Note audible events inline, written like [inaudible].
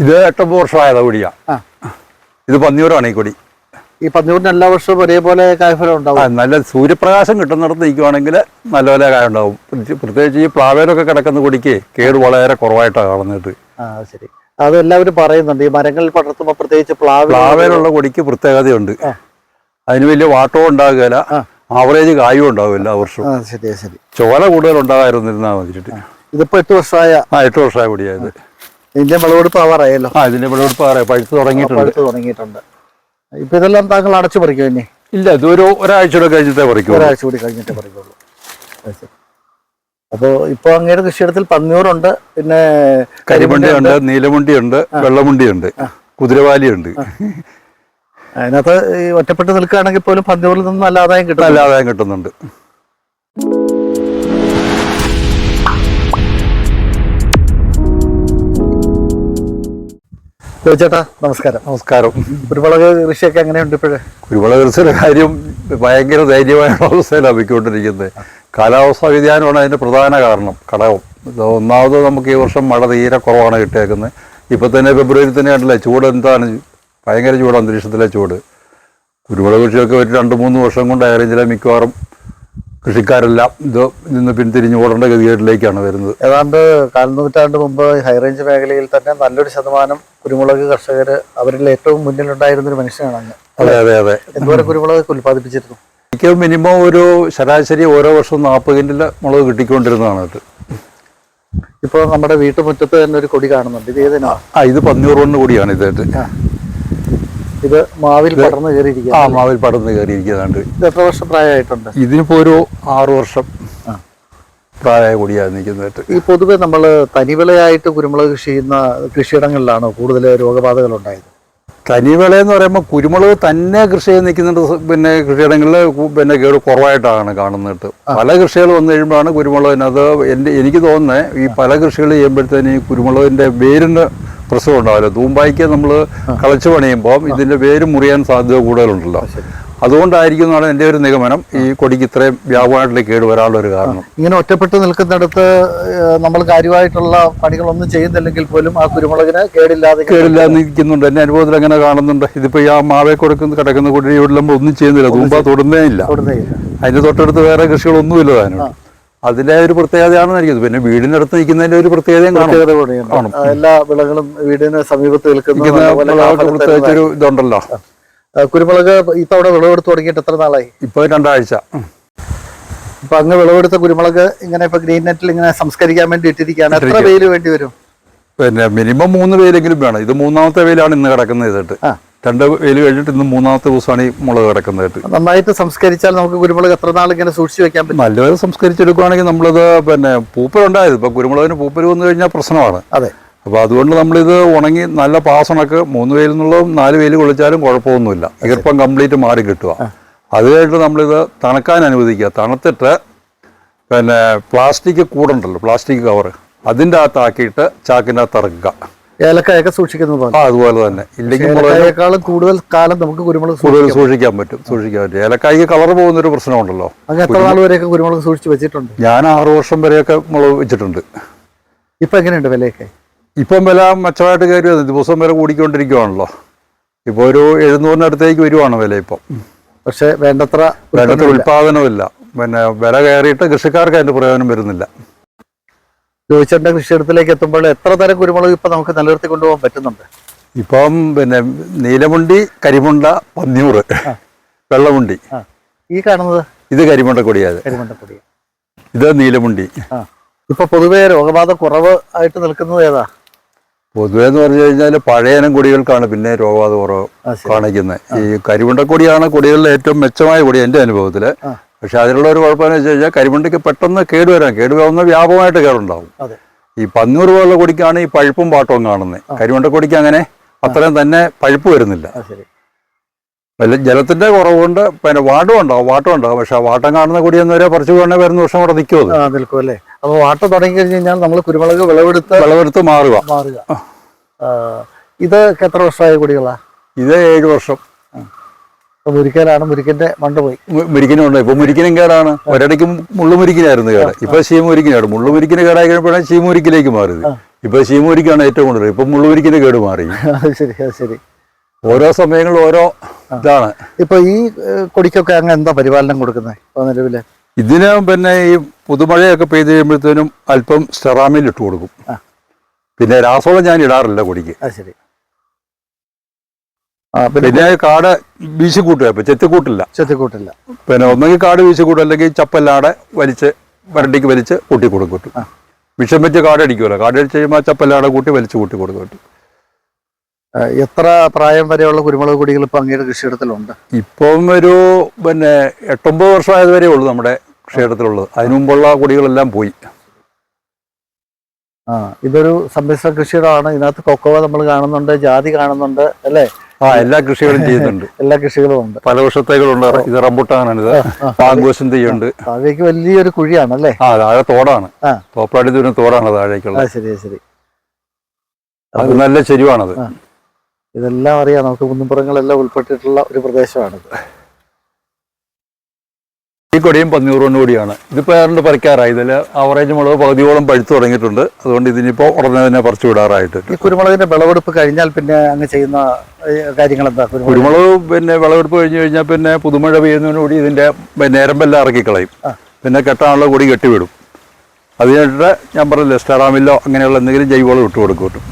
ഇത് എട്ടൊമ്പത് വർഷമായ കൊടിയാ. ഇത് പന്നിയൂരാണ് ഈ കൊടി ഈ പന്നിയൂരിന് എല്ലാ വർഷവും ഒരേപോലെ കായ്ഫലം ഉണ്ടാവും. നല്ല സൂര്യപ്രകാശം കിട്ടുന്നിടത്ത് നിൽക്കുവാണെങ്കിൽ നല്ലപോലെ കായ ഉണ്ടാവും. പ്രത്യേകിച്ച് ഈ പ്ലാവേലൊക്കെ കിടക്കുന്ന കൊടിക്ക് കേട് വളരെ കുറവായിട്ടാണ് കാണുന്നത്. ശരി. അത് എല്ലാവരും പറയുന്നുണ്ട്. ഈ മരങ്ങളിൽ പടർത്തുമ്പോൾ പ്രത്യേകിച്ച് പ്ലാവ് പ്ലാവേലുള്ള കൊടിക്ക് പ്രത്യേകതയുണ്ട്. അതിന് വലിയ വാട്ടവും ഉണ്ടാകുകയില്ല. ആവറേജ് കായും ഉണ്ടാവും എല്ലാ വർഷവും. ശരി ശരി. ചോല കൂടുതൽ ഉണ്ടാകാതിരുന്നിരുന്നാൽ മതിയിട്ട് ഇതിപ്പോ എട്ട് വർഷമായ ആ എട്ട് വർഷമായ കൊടിയായത്. ഇതിന്റെ വിളവെടുപ്പ് ആവാറായല്ലോ. ആ ഇതിന്റെ വിളവെടുപ്പ് പറയാം പഴുത്ത് തുടങ്ങിയിട്ടുണ്ട്. പഴുത്ത് തുടങ്ങിയിട്ടുണ്ട്. ഇപ്പൊ ഇതെല്ലാം താങ്കൾ അടച്ചു പറിക്കും ഇനി? ഇല്ല ഇതൊരു ഒരാഴ്ചയുടെ കഴിഞ്ഞിട്ടേ പറിക്കൂ ഒരാഴ്ച കൂടി കഴിഞ്ഞിട്ടേ പറിക്കുള്ളൂ. അത് ശരി. അപ്പോ ഇപ്പൊ അങ്ങയുടെ കൃഷിയിടത്തിൽ പന്നിയൂറുണ്ട് പിന്നെ കരിമുണ്ടിയുണ്ട് നീലമുണ്ടിയുണ്ട് വെള്ളമുണ്ടിയുണ്ട് കുതിരവാലിയുണ്ട് അതിനകത്ത് ഈ ഒറ്റപ്പെട്ട് നിൽക്കുകയാണെങ്കിൽ പോലും പന്നിയൂരിൽ നിന്ന് നല്ല ആദായം കിട്ടും നല്ല ആദായം കിട്ടുന്നുണ്ട്. ചേട്ടാ നമസ്കാരം. നമസ്കാരം. കുരുമുളക് കൃഷിയൊക്കെ എങ്ങനെയുണ്ട് ഇപ്പോഴേ? കുരുമുളക് കൃഷിയുടെ കാര്യം ഭയങ്കര ധൈര്യമായ അവസ്ഥയിലാണ് പോയിക്കൊണ്ടിരിക്കുന്നത്. കാലാവസ്ഥാ വ്യതിയാനമാണ് അതിന്റെ പ്രധാന കാരണം ഘടകം ഒന്നാമത് നമുക്ക് ഈ വർഷം മഴ തീരെ കുറവാണ് കിട്ടിയേക്കുന്നത്. ഇപ്പം തന്നെ ഫെബ്രുവരി തന്നെ കണ്ടില്ലേ ചൂട് എന്താണ്? ഭയങ്കര ചൂട് അന്തരീക്ഷത്തിലെ ചൂട്. കുരുമുളക് കൃഷിയൊക്കെ ഒരു രണ്ട് മൂന്ന് വർഷം കൊണ്ട് ചില മിക്കവാറും കൃഷിക്കാരെല്ലാം ഇത് നിന്ന് പിന്തിരിഞ്ഞ് ഓടേണ്ട ഗതികേട്ടിലേക്കാണ് വരുന്നത്. ഏതാണ്ട് കാൽനൂറ്റാണ്ട് മുമ്പ് ഹൈറേഞ്ച് മേഖലയിൽ തന്നെ നല്ലൊരു ശതമാനം കുരുമുളക് കർഷകർ അവരിൽ ഏറ്റവും മുന്നിലുണ്ടായിരുന്ന ഒരു മനുഷ്യനാണ് അങ്ങ്. അതെ അതെ അതെ. എന്തോരം കുരുമുളക് ഉൽപ്പാദിപ്പിച്ചിരുന്നു. എനിക്ക് മിനിമം ഒരു ശരാശരി ഓരോ വർഷവും നാൽപ്പത് കിൻഡിൽ മുളക് കിട്ടിക്കൊണ്ടിരുന്നതാണ് അത്. ഇപ്പോൾ നമ്മുടെ വീട്ടുമുറ്റത്ത് തന്നെ ഒരു കൊടി കാണുന്നുണ്ട്. ഇത് ഏതിനാ? ആ ഇത് പന്നിയൂർ കൊണ്ട് കൂടിയാണ് ഇതായിട്ട് ഇത് മാവിൽ പടർന്നു കയറിയിരിക്കുക ആ മാവിൽ പടർന്ന് കയറിയിരിക്കുന്നുണ്ട് ഇത് എത്ര വർഷം പ്രായമായിട്ടുണ്ട്? ഇതിനിപ്പോ ഒരു ആറു വർഷം പ്രായ പ്രായമായ കൂടിയാണ് നിൽക്കുന്നത് ഈ പൊതുവെ നമ്മൾ തനിവിളയായിട്ട് കുരുമുളക് കൃഷി ചെയ്യുന്ന കൃഷിയിടങ്ങളിലാണോ കൂടുതൽ രോഗബാധകൾ ഉണ്ടായത് തനിവിള എന്ന് പറയുമ്പോൾ കുരുമുളക് തന്നെ കൃഷി ചെയ്ത് നിൽക്കുന്നുണ്ട് പിന്നെ കൃഷിയിടങ്ങളിൽ പിന്നെ കേട് കുറവായിട്ടാണ് കാണുന്നത്. പല കൃഷികൾ വന്നു കഴിയുമ്പോഴാണ് കുരുമുളകിനത് എന്റെ എനിക്ക് തോന്നുന്നത് ഈ പല കൃഷികൾ ചെയ്യുമ്പോഴത്തേന് ഈ കുരുമുളകിന്റെ വേരിന് പ്രശ്നം ഉണ്ടാവില്ല. തൂമ്പായിക്ക് നമ്മൾ കളച്ചു പണിയുമ്പോൾ ഇതിന്റെ വേര് മുറിയാൻ സാധ്യത കൂടുതലുണ്ടല്ലോ. അതുകൊണ്ടായിരിക്കും എന്നാണ് എന്റെ ഒരു നിഗമനം. ഈ കൊടിക്ക് ഇത്രയും വ്യാപകമായിട്ടുള്ള കേട് വരാനുള്ള ഒരു കാരണം. ഇങ്ങനെ ഒറ്റപ്പെട്ട് നിൽക്കുന്നിടത്ത് നമ്മൾ കാര്യമായിട്ടുള്ള പണികളൊന്നും ചെയ്യുന്നില്ലെങ്കിൽ പോലും ആ കുരുമുളകിന് കേടില്ലാതെ കേടില്ലാതെ നിൽക്കുന്നുണ്ട്. എന്റെ അനുഭവത്തിൽ അങ്ങനെ കാണുന്നുണ്ട്. ഇതിപ്പോ ഈ ആ മാവേ കൊടുക്കുന്ന കിടക്കുന്ന കുടി ഇവിടെ നമ്മൾ ഒന്നും ചെയ്യുന്നില്ല. തൂമ്പ തൊടുന്നേ ഇല്ല. അതിന്റെ അതിന്റെ തൊട്ടടുത്ത് വേറെ കൃഷികളൊന്നുമില്ല താനും അതിന്റെ ഒരു പ്രത്യേകതയാണെന്ന് എനിക്ക് പിന്നെ വീടിനടുത്ത് നിൽക്കുന്നതിന്റെ ഒരു പ്രത്യേകതയും കാണും. എല്ലാ വിളകളും വീടിന് സമീപത്ത് നിൽക്കുന്ന പ്രത്യേകിച്ചൊരു ഇതുണ്ടല്ലോ. കുരുമുളക് അവിടെ വിളവെടുത്ത് തുടങ്ങിയിട്ട് എത്ര നാളായി? ഇപ്പൊ രണ്ടാഴ്ച. ഇപ്പൊ അങ്ങ് വിളവെടുത്ത കുരുമുളക് ഇങ്ങനെ ഇപ്പൊ ഗ്രീൻ നെറ്റിൽ ഇങ്ങനെ സംസ്കരിക്കാൻ വേണ്ടി ഇട്ടിരിക്കുകയാണ്. എത്ര വെയിൽ വേണ്ടി വരും? പിന്നെ മിനിമം മൂന്ന് വെയിലെങ്കിലും വേണം. ഇത് മൂന്നാമത്തെ വെയിലാണ് ഇന്ന് കിടക്കുന്നത് ഇതിട്ട് ആ. രണ്ട് വെയിൽ കഴിഞ്ഞിട്ട് ഇന്ന് മൂന്നാമത്തെ ദിവസമാണ് ഈ മുളക് കിടക്കുന്നതായിട്ട് നന്നായിട്ട് സംസ്കരിച്ചാൽ നമുക്ക് കുരുമുളക് എത്ര നാൾ ഇങ്ങനെ സൂക്ഷിച്ചു വെക്കാൻ പറ്റും? നല്ലപോലെ സംസ്കരിച്ചെടുക്കുകയാണെങ്കിൽ നമ്മളിത് പിന്നെ പൂപ്പലുണ്ടായത്. ഇപ്പൊ കുരുമുളകിന് പൂപ്പൽ വന്നു കഴിഞ്ഞാൽ പ്രശ്നമാണ്. അതെ. അപ്പോൾ അതുകൊണ്ട് നമ്മളിത് ഉണങ്ങി നല്ല പാസണക്ക് മൂന്ന് വെയിൽ എന്നുള്ളതും നാല് വെയിൽ കൊള്ളിച്ചാലും കുഴപ്പമൊന്നുമില്ല. ഈർപ്പം കംപ്ലീറ്റ് മാറി കിട്ടുക. അത് കഴിഞ്ഞിട്ട് നമ്മളിത് തണുക്കാൻ അനുവദിക്കുക. തണുത്തിട്ട് പിന്നെ പ്ലാസ്റ്റിക് കൂടുണ്ടല്ലോ പ്ലാസ്റ്റിക് കവർ അതിന്റെ അകത്താക്കിയിട്ട് ചാക്കിന്റെ അകത്ത് ഇറക്കുക. ഏലക്കായൊക്കെ സൂക്ഷിക്കുന്നത് അതുപോലെ തന്നെ. ഇല്ലെങ്കിൽ ഏലക്കായേക്കാളും കൂടുതൽ കാലം നമുക്ക് കുരുമുളക് കൂടുതൽ സൂക്ഷിക്കാൻ പറ്റും സൂക്ഷിക്കാൻ പറ്റും. ഏലക്കായ്ക്ക് കളർ പോകുന്ന ഒരു പ്രശ്നമുണ്ടല്ലോ എത്ര നാൾ വരെയൊക്കെ കുരുമുളക് സൂക്ഷിച്ച് വെച്ചിട്ടുണ്ട്? ഞാൻ ആറു വർഷം വരെയൊക്കെ മുളക് വെച്ചിട്ടുണ്ട്. ഇപ്പൊ എങ്ങനെയുണ്ട് വിലയൊക്കെ? ഇപ്പം വില മെച്ചമായിട്ട് കയറി ദിവസം വില കൂടിക്കൊണ്ടിരിക്കുവാണല്ലോ. ഇപ്പോൾ ഒരു എഴുന്നൂറിനടുത്തേക്ക് വരുവാണ് വില ഇപ്പം. പക്ഷേ വേണ്ടത്ര വേണ്ടത്ര ഉൽപാദനമില്ല പിന്നെ വില കയറിയിട്ട് കൃഷിക്കാർക്ക് അതിന്റെ പ്രയോജനം വരുന്നില്ല. ചോദിച്ചേണ്ട കൃഷിയിടത്തിലേക്ക് എത്തുമ്പോൾ എത്ര തരം കുരുമുളക് ഇപ്പൊ നമുക്ക് നിലനിർത്തി കൊണ്ടുപോകാൻ പറ്റുന്നുണ്ട്? ഇപ്പം പിന്നെ നീലമുണ്ടി കരിമുണ്ട പന്നിയൂറ് വെള്ളമുണ്ടി. ഈ കാണുന്നത്? ഇത് കരിമുണ്ട കൊടിയത് കരിമണ്ടപ്പൊടി ഇത് നീലമുണ്ടി. ഇപ്പൊ പൊതുവെ രോഗബാധ കുറവ് ആയിട്ട് നിൽക്കുന്നത് ഏതാ? പൊതുവെ എന്ന് പറഞ്ഞു കഴിഞ്ഞാൽ പഴയനം കൊടികൾക്കാണ് പിന്നെ രോഗബാധ കുറവ്. കാണിക്കുന്നത്. ഈ കരിമുണ്ടക്കൊടിയാണ് കൊടികളിലെ ഏറ്റവും മെച്ചമായ കൊടി എന്റെ അനുഭവത്തിൽ. പക്ഷെ അതിനുള്ള ഒരു കുഴപ്പമെന്ന് വെച്ച് കഴിഞ്ഞാൽ കരിമുണ്ടയ്ക്ക് പെട്ടെന്ന് കേടുവരാൻ കേടുവരുന്ന വ്യാപകമായിട്ട് കേടുണ്ടാവും. ഈ പന്നൂർ പോലുള്ള കൊടിക്കാണ് ഈ പഴുപ്പും പാട്ടവും കാണുന്നത് കരിമുണ്ടക്കൊടിക്ക് അങ്ങനെ അത്രയും തന്നെ പഴുപ്പ് വരുന്നില്ല. വല്ല ജലത്തിന്റെ കുറവ് കൊണ്ട് പിന്നെ വാട്ടം ഉണ്ടാവും വാട്ടം ഉണ്ടാവും. പക്ഷെ ആ വാട്ടം കാണുന്ന കൊടി എന്നവരെ കുറച്ച് വേണേ വരുന്ന വർഷം അവിടെ നിൽക്കുമോ നിൽക്കും അല്ലേ? അപ്പൊ വാട്ട തുടങ്ങി കഴിഞ്ഞ് കഴിഞ്ഞാൽ നമ്മൾ കുരുമുളക് വിളവെടുത്ത് വിളവെടുത്ത് മാറുക. മാറുക. ഇത് എത്ര വർഷമായ കുടികളാ? ഇത് ഏഴ് വർഷം. മുരിക്കലാണ് മുരിക്കന്റെ മണ്ട പോയി. മുരിക്കിനും ഉണ്ട് ഇപ്പൊ മുരിക്കിനും കേടാണ്. ഒരിടയ്ക്ക് മുള്ളുമുരിക്കിനായിരുന്നു കേട്. ഇപ്പൊ ശീമുരിക്കിന് മുള്ളു മുള്ളുമുരിക്കിന് കേടായി കഴിഞ്ഞപ്പോഴാണ് ശീമുരിക്കിലേക്ക് മാറിയത്. ഇപ്പൊ ശീമുരിക്കാണ് ഏറ്റവും കൂടുതൽ. ഇപ്പൊ മുള്ളുവരിക്കിന്റെ കേട് മാറി. ശരി ശരി. ഓരോ സമയങ്ങളും ഓരോ ഇതാണ്. ഇപ്പൊ ഈ കൊടിക്കൊക്കെ അങ്ങ് എന്താ പരിപാലനം കൊടുക്കുന്നത് ഇപ്പൊ നിലവിൽ? ഇതിന് പിന്നെ ഈ പുതുമഴയൊക്കെ പെയ്ത് കഴിയുമ്പോഴത്തേനും അല്പം സ്റ്റെറാമിൽ ഇട്ട് കൊടുക്കും. പിന്നെ രാസവളം ഞാൻ ഇടാറില്ല കൊടിക്ക്. ശരി. പിന്നെ കാട് വീശിക്കൂട്ടുക ഇപ്പൊ ചെത്തിക്കൂട്ടില്ല. ചെത്തിക്കൂട്ടില്ല. പിന്നെ ഒന്നെങ്കിൽ കാട് വീശിക്കൂട്ടും അല്ലെങ്കിൽ ചപ്പല്ലാടെ വലിച്ച് വരണ്ടിക്ക് വലിച്ച് കൂട്ടി കൊടുക്കും കിട്ടും. വിഷം വെച്ച് കാട് കാടടിച്ച് കഴിയുമ്പോൾ ആ ചപ്പല്ലാടെ കൂട്ടി വലിച്ച് കൂട്ടി കൊടുക്കും എത്ര പ്രായം വരെയുള്ള കുരുമുളക് കൊടികൾ ഇപ്പൊ അങ്ങയുടെ കൃഷിയിടത്തിലുണ്ട്? ഇപ്പം ഒരു പിന്നെ എട്ടൊമ്പത് വർഷമായത് വരെ ഉള്ളൂ നമ്മുടെ കൃഷിയിടത്തിലുള്ളത്. അതിനുമുമ്പുള്ള കൊടികളെല്ലാം പോയി. ആ ഇതൊരു സമ്മിശ്ര കൃഷിയിടമാണ് ഇതിനകത്ത് കൊക്കോവ നമ്മൾ കാണുന്നുണ്ട് ജാതി കാണുന്നുണ്ട് അല്ലേ? ആ എല്ലാ കൃഷികളും [laughs] ചെയ്യുന്നുണ്ട്. എല്ലാ കൃഷികളും ഉണ്ട്. പല വർഷത്തേക്കുണ്ട് ഇത് റംബുട്ടാനാണിത്. പാങ്കോശം തെയ്യുണ്ട് താഴേക്ക് വലിയൊരു കുഴിയാണ് അല്ലേ? ആ താഴെ തോടാണ്. തോപ്പാടി ദൂരം തോടാണ് താഴേക്കുള്ളത്. ശരി ശരി. അത് നല്ല ചെരുവാണത്. ഇതെല്ലാം അറിയാം. നമുക്ക് കുന്നുംപുറങ്ങളെല്ലാം ഉൾപ്പെട്ടിട്ടുള്ള ഒരു പ്രദേശമാണിത്. ഈ കൊടിയും പന്നിയൂറോണ്ട് കൂടിയാണ്. ഇതിപ്പോൾ ഏതാണ്ട് പറിക്കാറായി. ഇതിൽ ആവറേജ് മുളക് പകുതിയോളം പഴുത്തു തുടങ്ങിയിട്ടുണ്ട്. അതുകൊണ്ട് ഇതിനിപ്പോൾ ഉടനെ തന്നെ പറിച്ചു വിടാറായിട്ട്. ഈ കുരുമുളകിന്റെ വിളവെടുപ്പ് കഴിഞ്ഞാൽ പിന്നെ അങ്ങ് ചെയ്യുന്ന കാര്യങ്ങൾ എന്താ കുരുമുളക്? പിന്നെ വിളവെടുപ്പ് കഴിഞ്ഞു കഴിഞ്ഞാൽ പിന്നെ പുതുമഴ പെയ്യുന്നതിനോടി ഇതിന്റെ നേരമ്പെല്ലാം ഇറക്കിക്കളയും. പിന്നെ കെട്ടാനുള്ള കൊടി കെട്ടിവിടും. അതിനായിട്ട് ഞാൻ പറഞ്ഞില്ലേ സ്റ്റെറാമില്ലോ അങ്ങനെയുള്ള എന്തെങ്കിലും ജൈവവളം ഇട്ട് കൊടുക്കും